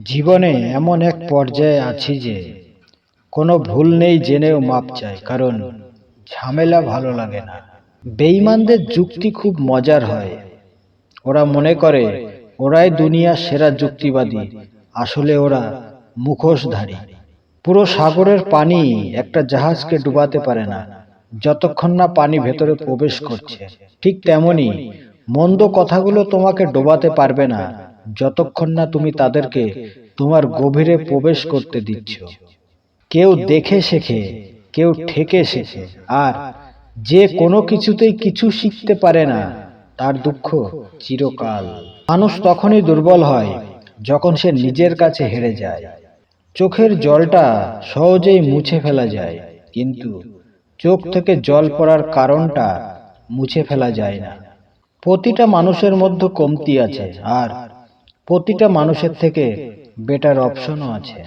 জীবনে এমন এক পর্যায়ে আছি যে কোনো ভুল নেই জেনেও মাপ চাই, কারণ ঝামেলা ভালো লাগে না। বেঈমানদের যুক্তি খুব মজার হয়। ওরা মনে করে, ওরাই দুনিয়ার সেরা যুক্তিবাদী, আসলে ওরা মুখোশধারী। পুরো সাগরের পানি একটা জাহাজকে ডুবাতে পারে না, যতক্ষণ না পানি ভেতরে প্রবেশ করছে। ঠিক তেমনি মন্দ কথাগুলো তোমাকে ডোবাতে পারবে না যতক্ষণ না তুমি তাদেরকে তোমার গভীরে প্রবেশ করতে দিচ্ছ। কেউ দেখে শেখে, কেউ ঠেকে শেখে, আর যে কোনো কিছুতেই কিছু শিখতে পারে না, তার দুঃখ চিরকাল। মানুষ তখনই দুর্বল হয় যখন সে নিজের কাছে হেরে যায়। চোখের জলটা সহজেই মুছে ফেলা যায়, কিন্তু চোখ থেকে জল পড়ার কারণটা মুছে ফেলা যায় না। প্রতিটা মানুষের মধ্যে কমতি আছে, আর প্রতিটা মানুষের থেকে বেটার অপশনও আছে।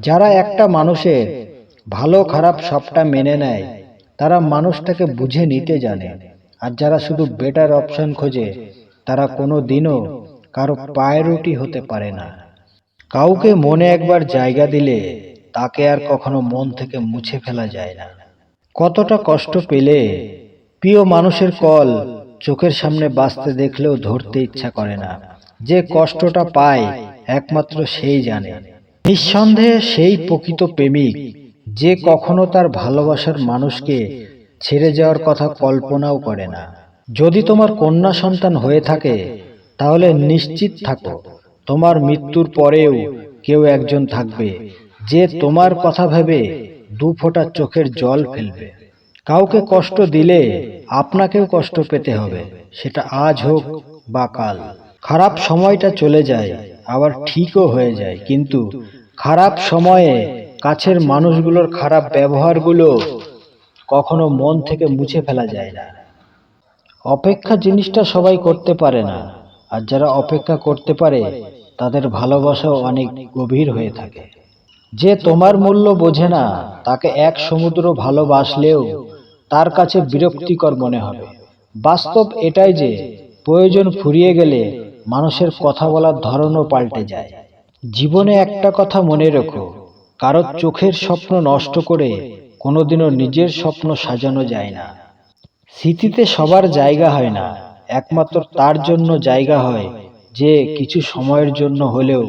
যারা একটা মানুষের ভালো খারাপ সবটা মেনে নেয়, তারা মানুষটাকে বুঝে নিতে জানে। আর যারা শুধু বেটার অপশন খোঁজে, তারা কোনো দিনও কারও পায়রুটি হতে পারে না। কাউকে মনে একবার জায়গা দিলে, তাকে আর কখনো মন থেকে মুছে ফেলা যায় না। কতটা কষ্ট পেলে প্রিয় মানুষের কল চোখের সামনে বাঁচতে দেখলেও ধরতে ইচ্ছা করে না। যে কষ্টটা পায়, একমাত্র সেই জানে। নিঃসন্দেহে সেই প্রকৃত প্রেমিক, যে কখনো তার ভালোবাসার মানুষকে ছেড়ে যাওয়ার কথা কল্পনাও করে না। যদি তোমার কন্যা সন্তান হয়ে থাকে, তাহলে নিশ্চিত থাকো, তোমার মৃত্যুর পরেও কেউ একজন থাকবে, যে তোমার কথা ভেবে দু ফোঁটা চোখের জল ফেলবে। কাউকে কষ্ট দিলে আপনাকেও কষ্ট পেতে হবে, সেটা আজ হোক বা কাল। খারাপ সময়টা চলে যায়, আবার ঠিকও হয়ে যায়। কিন্তু খারাপ সময়ে কাছের মানুষগুলোর খারাপ ব্যবহারগুলো কখনো মন থেকে মুছে ফেলা যায় না। অপেক্ষা জিনিসটা সবাই করতে পারে না, আর যারা অপেক্ষা করতে পারে, তাদের ভালোবাসাও অনেক গভীর হয়ে থাকে। যে তোমার মূল্য বোঝে না, তাকে এক সমুদ্র ভালোবাসলেও তার কাছে বিরক্তিকর মনে হবে। বাস্তব এটাই যে, প্রয়োজন ফুরিয়ে গেলে মানুষের কথা বলার ধরনও পাল্টে যায়। জীবনে একটা কথা মনে রেখো, কারোর চোখের স্বপ্ন নষ্ট করে কোনোদিনও নিজের স্বপ্ন সাজানো যায় না। স্মৃতিতে সবার জায়গা হয় না, একমাত্র তার জন্য জায়গা হয়, যে কিছু সময়ের জন্য হলেও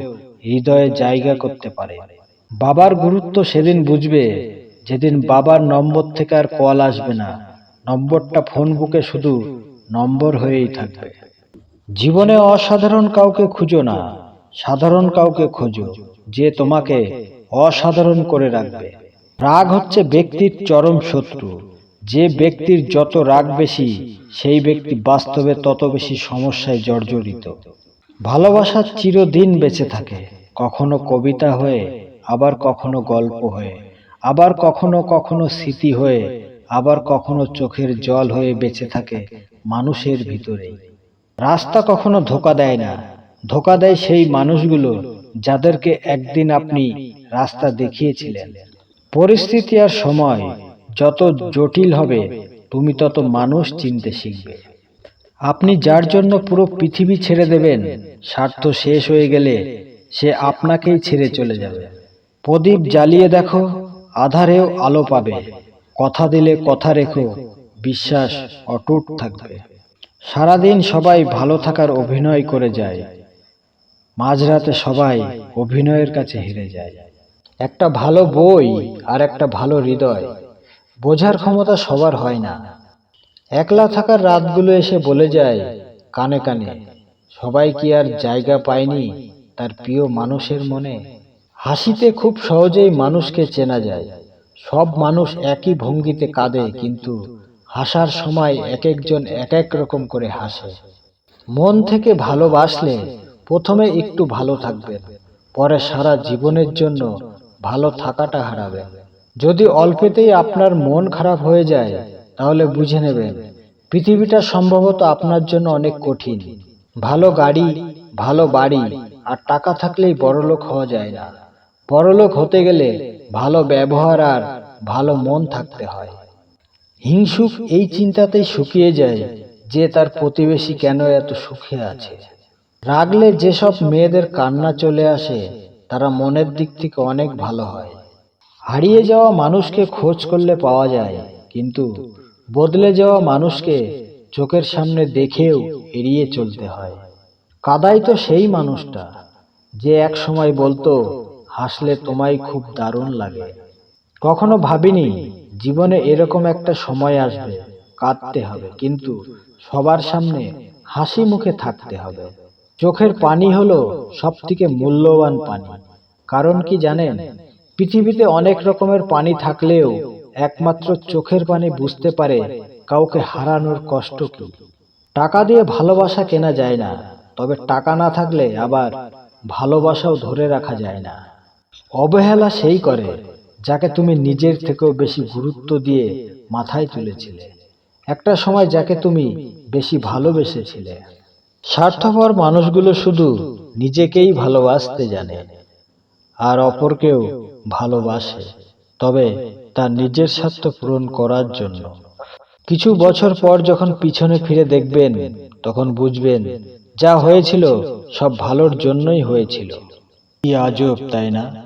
হৃদয়ে জায়গা করতে পারে। বাবার গুরুত্ব সেদিন বুঝবে, যেদিন বাবার নম্বর থেকে আর কল আসবে না, নম্বরটা ফোন বুকে শুধু নম্বর হয়েই থাকবে। জীবনে অসাধারণ কাউকে খুঁজো না, সাধারণ কাউকে খোঁজো, যে তোমাকে অসাধারণ করে রাখবে। রাগ হচ্ছে ব্যক্তির চরম শত্রু, যে ব্যক্তির যত রাগ বেশি, সেই ব্যক্তি বাস্তবে তত বেশি সমস্যায় জর্জরিত। ভালোবাসা চিরদিন বেঁচে থাকে, কখনো কবিতা হয়ে, আবার কখনো গল্প হয়ে, আবার কখনো কখনো স্মৃতি হয়ে, আবার কখনো চোখের জল হয়ে বেঁচে থাকে মানুষের ভিতরে রাস্তা কখনো ধোকা দেয় না। ধোকা দেয় সেই মানুষগুলো যাদেরকে একদিন আপনি রাস্তা দেখিয়েছিলেন। পরিস্থিতি আর সময় যত জটিল হবে, তুমি তত মানুষ চিনতে শিখবে। আপনি যার জন্য পুরো পৃথিবী ছেড়ে দেবেন, স্বার্থ শেষ হয়ে গেলে সে আপনাকেই ছেড়ে চলে যাবে। প্রদীপ জ্বালিয়ে দেখো, আধারেও আলো পাবে। কথা দিলে কথা রেখো, বিশ্বাস অটুট থাকবে। সারাদিন সবাই ভালো থাকার অভিনয় করে যায়। মাঝরাতে সবাই অভিনয়ের কাছে হেরে যায়। একটা ভালো বই আর একটা ভালো হৃদয়, বোঝার ক্ষমতা সবার হয় না। একলা থাকার রাতগুলো এসে বলে যায় কানে কানে, সবাই কি আর জায়গা পায়নি তার প্রিয় মানুষের মনে? হাসিতে খুব সহজেই মানুষকে চেনা যায়, সব মানুষ একই ভঙ্গিতে কাঁদে, কিন্তু হাসার সময় এক একজন এক এক রকম করে হাসে। মন থেকে ভালোবাসলে প্রথমে একটু ভালো থাকবেন, পরে সারা জীবনের জন্য ভালো থাকাটা হারাবেন। যদি অল্পেতেই আপনার মন খারাপ হয়ে যায়, তাহলে বুঝে নেবেন, পৃথিবীটা সম্ভবত আপনার জন্য অনেক কঠিন। ভালো গাড়ি, ভালো বাড়ি আর টাকা থাকলেই বড়লোক হওয়া যায় না। বড়লোক হতে গেলে ভালো ব্যবহার আর ভালো মন থাকতে হয়। হিংসুক এই চিন্তাতেই শুকিয়ে যায় যে তার প্রতিবেশী কেন এত সুখে আছে। রাগলে যেসব মেয়েদের কান্না চলে আসে, তারা মনের দিক থেকে অনেক ভালো হয়। হারিয়ে যাওয়া মানুষকে খোঁজ করলে পাওয়া যায়, কিন্তু বদলে যাওয়া মানুষকে চোখের সামনে দেখেও এড়িয়ে চলতে হয়। কাদাই তো সেই মানুষটা যে এক সময় বলতো, হাসলে তোমায় খুব দারুণ লাগে। কখনো ভাবিনি জীবনে এরকম একটা সময় আসবে, কাঁদতে হবে, কিন্তু সবার সামনে হাসি মুখে থাকতে হবে। চোখের পানি হলো সব থেকে মূল্যবান পানি। কারণ কি জানেন? পৃথিবীতে অনেক রকমের পানি থাকলেও একমাত্র চোখের পানি বুঝতে পারে কাউকে হারানোর কষ্ট কি। টাকা দিয়ে ভালোবাসা কেনা যায় না, তবে টাকা না থাকলে আবার ভালোবাসাও ধরে রাখা যায় না। অবহেলা সেই করে যাকে তুমি নিজের থেকেও বেশি গুরুত্ব দিয়ে মাথায় তুলেছিলে। একটা সময় যাকে তুমি বেশি ভালোবেসেছিলে। স্বার্থপর মানুষগুলো শুধু নিজেকেই ভালোবাসতে জানে আর অপরকেও ভালোবাসে, তবে তার নিজের স্বার্থ পূরণ করার জন্য। কিছু বছর পর যখন পিছনে ফিরে দেখবেন, তখন বুঝবেন যা হয়েছিল সব ভালোর জন্যই হয়েছিল। কি আজব, তাই না?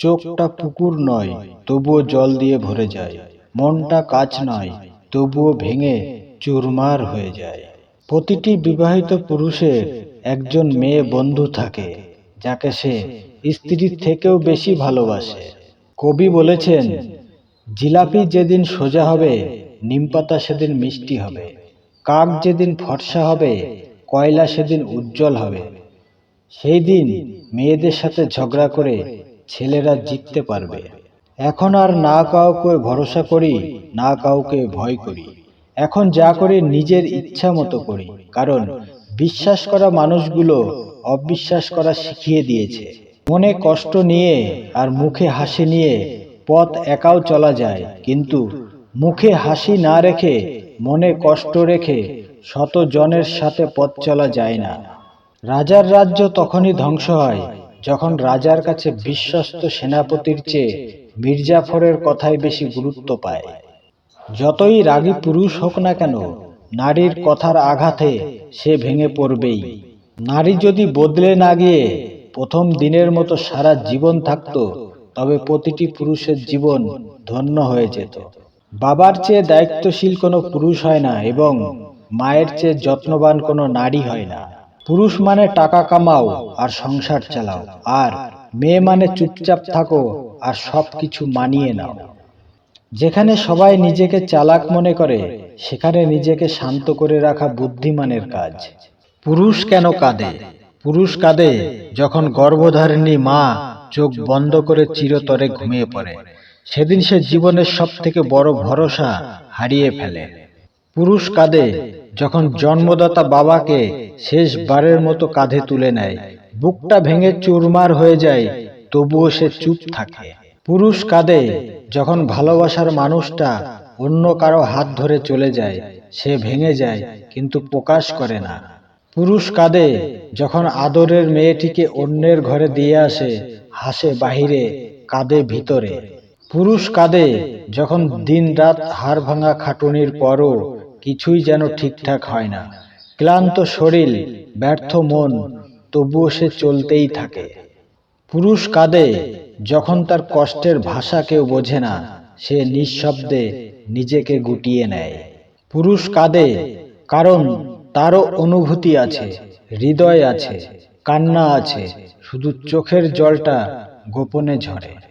চোখটা পুকুর নয়, তবুও জল দিয়ে ভরে যায়। মনটা কাচ নয়, তবুও ভেঙে চুরমার হয়ে যায়। প্রতিটি বিবাহিত পুরুষের একজন মেয়ে বন্ধু থাকে, যাকে সে স্ত্রীর থেকেও বেশি ভালোবাসে। কবি বলেছেন, জিলাপি যেদিন সোজা হবে, নিমপাতা সেদিন মিষ্টি হবে। কাক যেদিন ফর্সা হবে, কয়লা সেদিন উজ্জ্বল হবে। সেই দিন মেয়েদের সাথে ঝগড়া করে ছেলেরা জিততে পারবে। এখন আর না কাউকে ভরসা করি, না কাউকে ভয় করি। এখন যা করি নিজের ইচ্ছা মতো করি, কারণ বিশ্বাস করা মানুষগুলো অবিশ্বাস করা শিখিয়ে দিয়েছে। মনে কষ্ট নিয়ে আর মুখে হাসি নিয়ে পথ একাও চলা যায়, কিন্তু মুখে হাসি না রেখে, মনে কষ্ট রেখে শত জনের সাথে পথ চলা যায় না। রাজার রাজ্য তখনই ধ্বংস হয় যখন রাজার কাছে বিশ্বস্ত সেনাপতির চেয়ে মির্জাফরের কথাই বেশি গুরুত্ব পায়। যতই রাগী পুরুষ হোক না কেন, নারীর কথার আঘাতে সে ভেঙে পড়বেই। নারী যদি বদলে না গিয়ে প্রথম দিনের মতো সারা জীবন থাকতো, তবে প্রতিটি পুরুষের জীবন ধন্য হয়ে যেত। বাবার চেয়ে দায়িত্বশীল কোনো পুরুষ হয় না এবং মায়ের চেয়ে যত্নবান কোনো নারী হয় না। পুরুষ মানে টাকা কামাও আর সংসার চালাও, আর মেয়ে মানে চুপচাপ থাকো আর সব কিছু মানিয়ে নাও। যেখানে সবাই নিজেকে চালাক মনে করে, সেখানে নিজেকে শান্ত করে রাখা বুদ্ধিমানের কাজ। পুরুষ কেন কাঁদে? পুরুষ কাঁদে যখন গর্ভধারিণী মা চোখ বন্ধ করে চিরতরে ঘুমিয়ে পড়ে। সেদিন সে জীবনের সব থেকে বড় ভরসা হারিয়ে ফেলে। পুরুষ কাঁদে, যখন জন্মদাতা বাবাকে শেষবারের মতো কাঁধে তুলে নেয়। বুকটা ভেঙে চুরমার হয়ে যায়, তবুও সে চুপ থাকে। পুরুষ কাঁদে, যখন ভালোবাসার মানুষটা অন্য কারও হাত ধরে চলে যায়, সে ভেঙে যায়, কিন্তু প্রকাশ করে না। পুরুষ কাঁদে, যখন আদরের মেয়েটিকে অন্যের ঘরে দিয়ে আসে, হাসে বাহিরে, কাঁদে ভিতরে। পুরুষ কাঁদে, যখন দিন রাত হাড় ভাঙা খাটুনির পরও কিছুই যেন ঠিকঠাক হয় না। ক্লান্ত শরীর, ব্যর্থ মন, তবুও সে চলতেই থাকে। পুরুষ কাঁদে যখন তার কষ্টের ভাষা কেউ বোঝে না, সে নিঃশব্দে নিজেকে গুটিয়ে নেয়। পুরুষ কাঁদে কারণ তারও অনুভূতি আছে, হৃদয় আছে, কান্না আছে, শুধু চোখের জলটা গোপনে ঝরে।